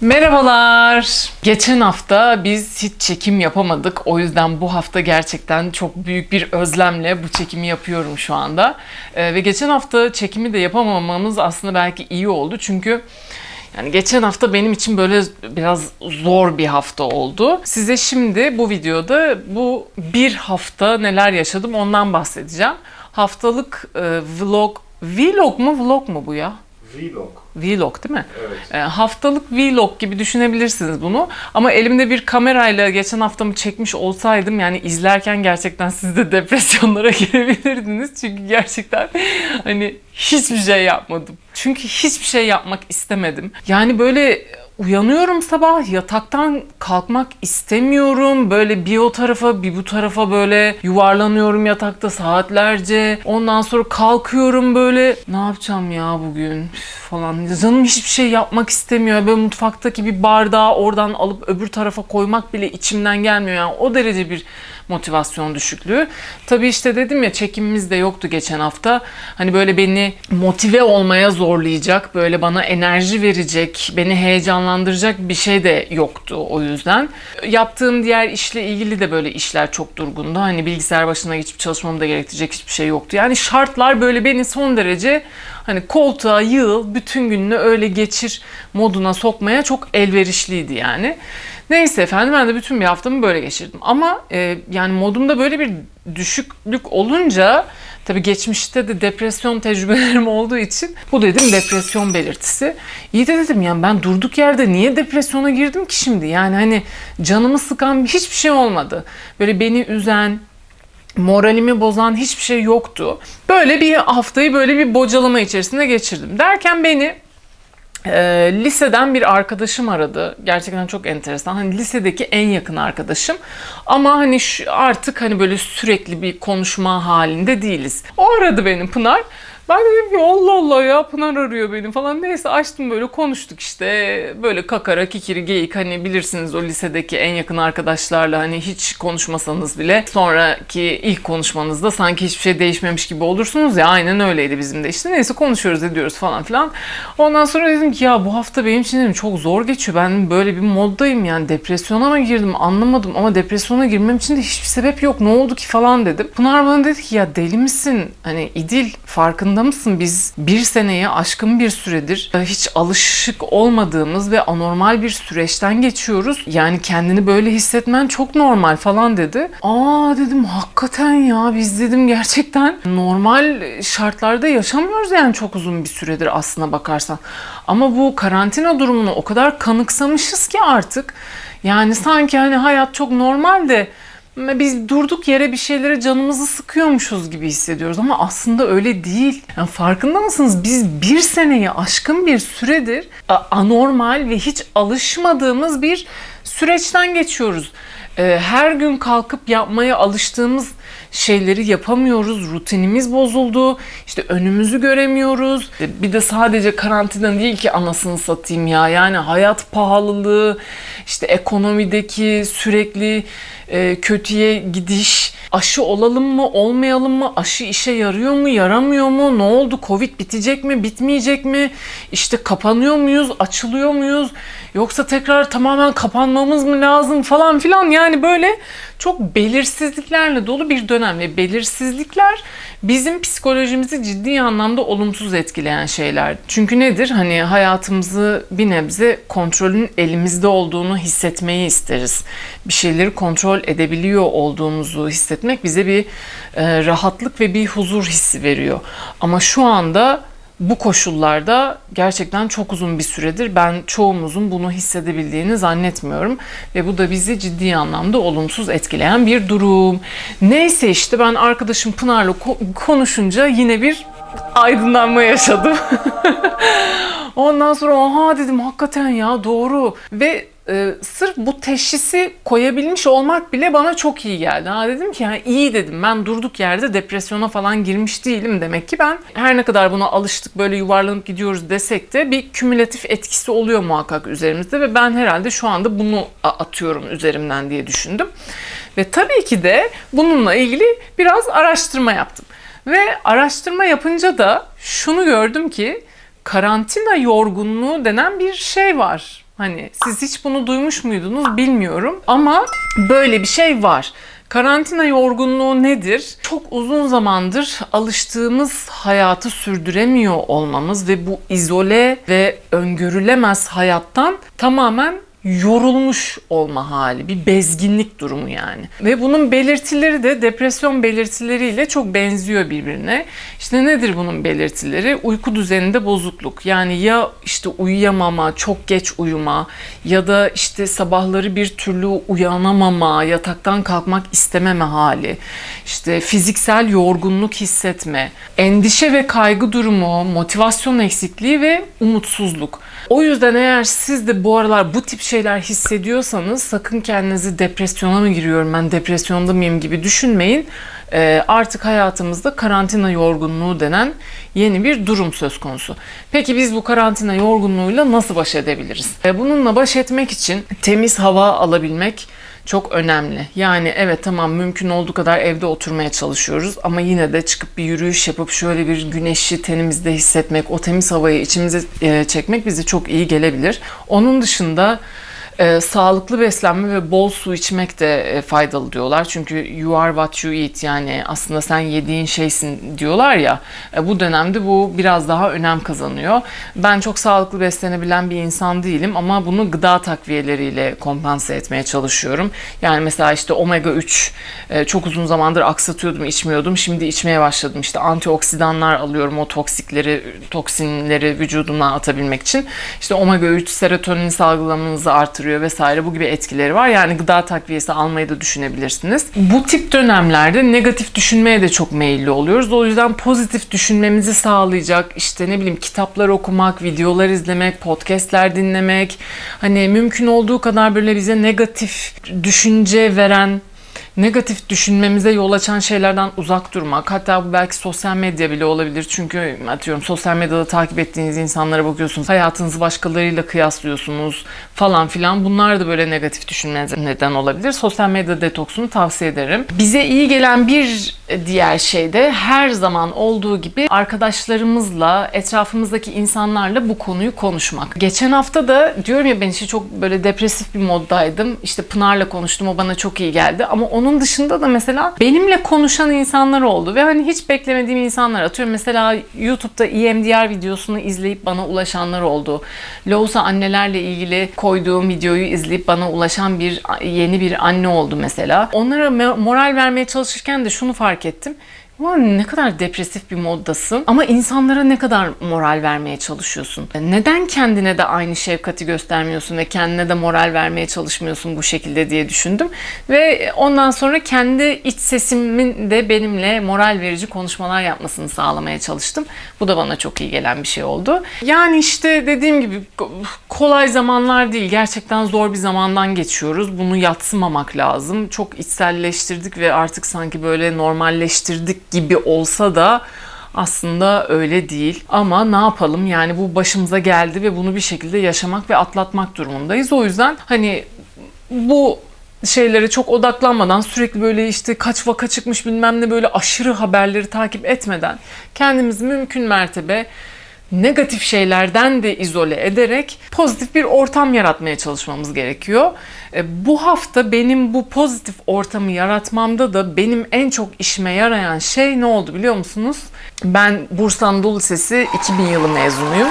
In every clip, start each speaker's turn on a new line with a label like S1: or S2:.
S1: Merhabalar. Geçen hafta biz hiç çekim yapamadık. O yüzden bu hafta gerçekten çok büyük bir özlemle bu çekimi yapıyorum şu anda. Ee, ve geçen hafta çekimi de yapamamamız aslında belki iyi oldu. Çünkü yani geçen hafta benim için böyle biraz zor bir hafta oldu. Size şimdi bu videoda bu bir hafta neler yaşadım ondan bahsedeceğim. Haftalık e, vlog, vlog mu vlog mu bu ya?
S2: Vlog.
S1: Vlog değil mi?
S2: Evet.
S1: E, haftalık vlog gibi düşünebilirsiniz bunu. Ama elimde bir kamerayla geçen haftamı çekmiş olsaydım yani izlerken gerçekten siz de depresyonlara girebilirdiniz. Çünkü gerçekten hani hiçbir şey yapmadım. Çünkü hiçbir şey yapmak istemedim. Yani böyle uyanıyorum sabah yataktan kalkmak istemiyorum. Böyle bir o tarafa bir bu tarafa böyle yuvarlanıyorum yatakta saatlerce. Ondan sonra kalkıyorum böyle ne yapacağım ya bugün falan. Canım hiçbir şey yapmak istemiyor. Böyle mutfaktaki bir bardağı oradan alıp öbür tarafa koymak bile içimden gelmiyor. Yani o derece bir motivasyon düşüklüğü. Tabii işte dedim ya çekimimiz de yoktu geçen hafta. Hani böyle beni motive olmaya zorlayacak, böyle bana enerji verecek, beni heyecanlandıracak bir şey de yoktu o yüzden. Yaptığım diğer işle ilgili de böyle işler çok durgundu. Hani bilgisayar başına geçip çalışmamı da gerektirecek hiçbir şey yoktu. Yani şartlar böyle beni son derece hani koltuğa yığıl, bütün gününü öyle geçir moduna sokmaya çok elverişliydi yani. Neyse efendim ben de bütün bir haftamı böyle geçirdim. Ama e, yani modumda böyle bir düşüklük olunca tabii geçmişte de depresyon tecrübelerim olduğu için bu dedim depresyon belirtisi. İyi de dedim yani ben durduk yerde niye depresyona girdim ki şimdi? Yani hani canımı sıkan hiçbir şey olmadı. Böyle beni üzen, moralimi bozan hiçbir şey yoktu. Böyle bir haftayı böyle bir bocalama içerisinde geçirdim. Derken beni e, liseden bir arkadaşım aradı. Gerçekten çok enteresan. Hani lisedeki en yakın arkadaşım. Ama hani şu, artık hani böyle sürekli bir konuşma halinde değiliz. O aradı beni Pınar. Ben de dedim ki Allah Allah ya Pınar arıyor beni falan. Neyse açtım böyle konuştuk işte. Böyle kakara kikiri geyik hani bilirsiniz o lisedeki en yakın arkadaşlarla hani hiç konuşmasanız bile sonraki ilk konuşmanızda sanki hiçbir şey değişmemiş gibi olursunuz ya. Aynen öyleydi bizim de işte. Neyse konuşuyoruz ediyoruz falan filan. Ondan sonra dedim ki ya bu hafta benim için dedim çok zor geçiyor. Ben böyle bir moddayım yani depresyona mı girdim anlamadım ama depresyona girmem için de hiçbir sebep yok. Ne oldu ki falan dedim. Pınar bana dedi ki ya deli misin? Hani İdil farkında mısın? Biz bir seneye aşkın bir süredir hiç alışık olmadığımız ve anormal bir süreçten geçiyoruz. Yani kendini böyle hissetmen çok normal falan dedi. Aa dedim hakikaten ya biz dedim gerçekten normal şartlarda yaşamıyoruz yani çok uzun bir süredir aslına bakarsan. Ama bu karantina durumunu o kadar kanıksamışız ki artık. Yani sanki hani hayat çok normal de biz durduk yere bir şeylere canımızı sıkıyormuşuz gibi hissediyoruz ama aslında öyle değil. Yani farkında mısınız? Biz bir seneyi aşkın bir süredir anormal ve hiç alışmadığımız bir süreçten geçiyoruz. Ee, Her gün kalkıp yapmaya alıştığımız şeyleri yapamıyoruz. Rutinimiz bozuldu. İşte önümüzü göremiyoruz. E, Bir de sadece karantina değil ki anasını satayım ya. Yani hayat pahalılığı, işte ekonomideki sürekli e, kötüye gidiş, aşı olalım mı, olmayalım mı, aşı işe yarıyor mu, yaramıyor mu, ne oldu, covid bitecek mi, bitmeyecek mi, işte kapanıyor muyuz, açılıyor muyuz, yoksa tekrar tamamen kapanmamız mı lazım falan filan yani böyle çok belirsizliklerle dolu bir dönem ve belirsizlikler bizim psikolojimizi ciddi anlamda olumsuz etkileyen şeyler. Çünkü nedir? Hani hayatımızı bir nebze kontrolün elimizde olduğunu hissetmeyi isteriz. Bir şeyleri kontrol edebiliyor olduğumuzu hissetmek bize bir e, rahatlık ve bir huzur hissi veriyor. Ama şu anda bu koşullarda gerçekten çok uzun bir süredir ben çoğumuzun bunu hissedebildiğini zannetmiyorum ve bu da bizi ciddi anlamda olumsuz etkileyen bir durum. Neyse işte ben arkadaşım Pınar'la ko- konuşunca yine bir aydınlanma yaşadım. Ondan sonra oha dedim hakikaten ya doğru ve e, sırf bu teşhisi koyabilmiş olmak bile bana çok iyi geldi. Ha dedim ki yani iyi dedim ben durduk yerde depresyona falan girmiş değilim demek ki ben her ne kadar buna alıştık böyle yuvarlanıp gidiyoruz desek de bir kümülatif etkisi oluyor muhakkak üzerimizde ve ben herhalde şu anda bunu atıyorum üzerimden diye düşündüm. Ve tabii ki de bununla ilgili biraz araştırma yaptım. Ve araştırma yapınca da şunu gördüm ki karantina yorgunluğu denen bir şey var. Hani siz hiç bunu duymuş muydunuz bilmiyorum ama böyle bir şey var. Karantina yorgunluğu nedir? Çok uzun zamandır alıştığımız hayatı sürdüremiyor olmamız ve bu izole ve öngörülemez hayattan tamamen yorulmuş olma hali, bir bezginlik durumu yani. Ve bunun belirtileri de depresyon belirtileriyle çok benziyor birbirine. İşte nedir bunun belirtileri? Uyku düzeninde bozukluk. Yani ya işte uyuyamama, çok geç uyuma ya da işte sabahları bir türlü uyanamama, yataktan kalkmak istememe hali. İşte fiziksel yorgunluk hissetme, endişe ve kaygı durumu, motivasyon eksikliği ve umutsuzluk. O yüzden eğer siz de bu aralar bu tip şeyler hissediyorsanız sakın kendinizi depresyona mı giriyorum ben depresyonda mıyım gibi düşünmeyin. Ee, artık hayatımızda karantina yorgunluğu denen yeni bir durum söz konusu. Peki biz bu karantina yorgunluğuyla nasıl baş edebiliriz? Ee, bununla baş etmek için temiz hava alabilmek çok önemli. Yani evet tamam mümkün olduğu kadar evde oturmaya çalışıyoruz ama yine de çıkıp bir yürüyüş yapıp şöyle bir güneşi tenimizde hissetmek, o temiz havayı içimize e, çekmek bize çok iyi gelebilir. Onun dışında e, sağlıklı beslenme ve bol su içmek de e, faydalı diyorlar. Çünkü you are what you eat yani aslında sen yediğin şeysin diyorlar ya. E, bu dönemde bu biraz daha önem kazanıyor. Ben çok sağlıklı beslenebilen bir insan değilim ama bunu gıda takviyeleriyle kompanse etmeye çalışıyorum. Yani mesela işte omega 3 e, çok uzun zamandır aksatıyordum, içmiyordum. Şimdi içmeye başladım. İşte antioksidanlar alıyorum o toksikleri, toksinleri vücudumdan atabilmek için. İşte omega 3 serotonin salgılamanızı artırıyor vesaire bu gibi etkileri var. Yani gıda takviyesi almayı da düşünebilirsiniz. Bu tip dönemlerde negatif düşünmeye de çok meyilli oluyoruz. O yüzden pozitif düşünmemizi sağlayacak işte ne bileyim kitaplar okumak, videolar izlemek, podcastler dinlemek, hani mümkün olduğu kadar böyle bize negatif düşünce veren negatif düşünmemize yol açan şeylerden uzak durmak. Hatta bu belki sosyal medya bile olabilir. Çünkü atıyorum sosyal medyada takip ettiğiniz insanlara bakıyorsunuz. Hayatınızı başkalarıyla kıyaslıyorsunuz falan filan. Bunlar da böyle negatif düşünmenize neden olabilir. Sosyal medya detoksunu tavsiye ederim. Bize iyi gelen bir diğer şey de her zaman olduğu gibi arkadaşlarımızla, etrafımızdaki insanlarla bu konuyu konuşmak. Geçen hafta da diyorum ya ben işte çok böyle depresif bir moddaydım. İşte Pınar'la konuştum o bana çok iyi geldi. Ama onun dışında da mesela benimle konuşan insanlar oldu ve hani hiç beklemediğim insanlar atıyorum. Mesela YouTube'da EMDR videosunu izleyip bana ulaşanlar oldu. Loğusa annelerle ilgili koyduğum videoyu izleyip bana ulaşan bir yeni bir anne oldu mesela. Onlara moral vermeye çalışırken de şunu fark ettim. Ulan ne kadar depresif bir moddasın ama insanlara ne kadar moral vermeye çalışıyorsun. Neden kendine de aynı şefkati göstermiyorsun ve kendine de moral vermeye çalışmıyorsun bu şekilde diye düşündüm. Ve ondan sonra kendi iç sesimin de benimle moral verici konuşmalar yapmasını sağlamaya çalıştım. Bu da bana çok iyi gelen bir şey oldu. Yani işte dediğim gibi kolay zamanlar değil. Gerçekten zor bir zamandan geçiyoruz. Bunu yatsımamak lazım. Çok içselleştirdik ve artık sanki böyle normalleştirdik gibi olsa da aslında öyle değil. Ama ne yapalım yani bu başımıza geldi ve bunu bir şekilde yaşamak ve atlatmak durumundayız. O yüzden hani bu şeylere çok odaklanmadan sürekli böyle işte kaç vaka çıkmış bilmem ne böyle aşırı haberleri takip etmeden kendimizi mümkün mertebe negatif şeylerden de izole ederek pozitif bir ortam yaratmaya çalışmamız gerekiyor. E, bu hafta benim bu pozitif ortamı yaratmamda da benim en çok işime yarayan şey ne oldu biliyor musunuz? Ben Bursa Anadolu Lisesi 2000 yılı mezunuyum.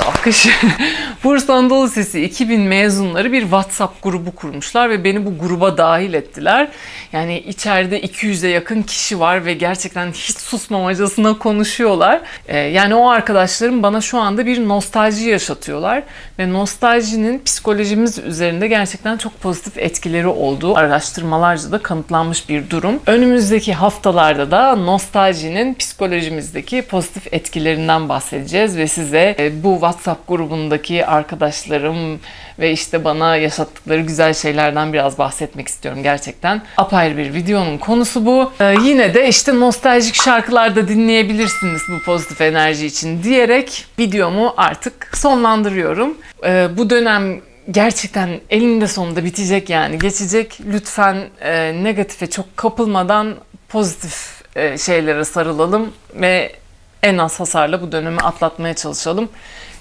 S1: Alkış, alkış. Bursa Anadolu Lisesi 2000 mezunları bir WhatsApp grubu kurmuşlar ve beni bu gruba dahil ettiler. Yani içeride 200'e yakın kişi var ve gerçekten hiç susmamacasına konuşuyorlar. Ee, yani o arkadaşlarım bana şu anda bir nostalji yaşatıyorlar ve nostaljinin psikolojimiz üzerinde gerçekten çok pozitif etkileri olduğu araştırmalarca da kanıtlanmış bir durum. Önümüzdeki haftalarda da nostaljinin psikolojimizdeki pozitif etkilerinden bahsedeceğiz ve size e, bu WhatsApp grubundaki arkadaşlarım ve işte bana yaşattıkları güzel şeylerden biraz bahsetmek istiyorum gerçekten. Apayrı bir videonun konusu bu. Ee, yine de işte nostaljik şarkılar da dinleyebilirsiniz bu pozitif enerji için diyerek videomu artık sonlandırıyorum. Ee, bu dönem gerçekten elinde sonunda bitecek yani geçecek. Lütfen e, negatife çok kapılmadan pozitif e, şeylere sarılalım ve en az hasarla bu dönemi atlatmaya çalışalım.